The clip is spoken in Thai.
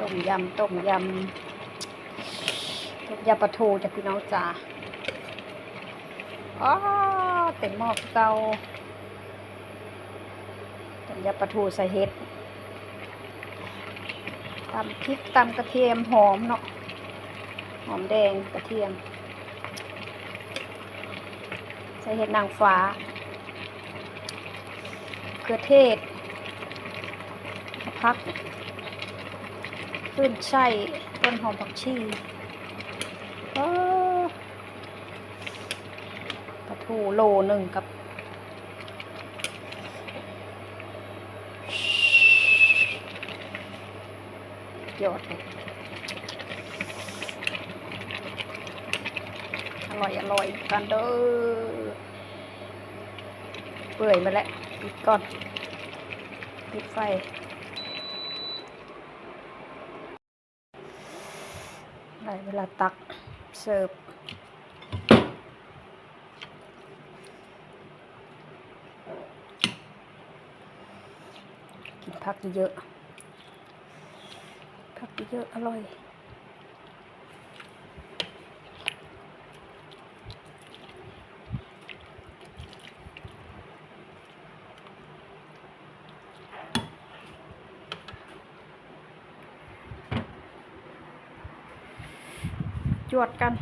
ต้มยำต้มยำต้มยำปลาทูจากพี่น้องจ๋าอ๋อเต็มหม้อเก่าต้มยำปลาทูใส่เห็ดตำพริกตำกระเทียมหอมเนาะหอมแดงกระเทียม ใส่เห็ดนางฟ้าเขือเทศพัก ขึ้นไส้ต้นหอมผักชีเออปลาทูโลหนึ่งกับยอดเลยอร่อย อร่อยกันเด้อเปื่อยมาแล้วปิดก่อนปิดไฟ ได้เวลาตักเสิร์ฟกินผักเยอะผักเยอะอร่อย จวดกัน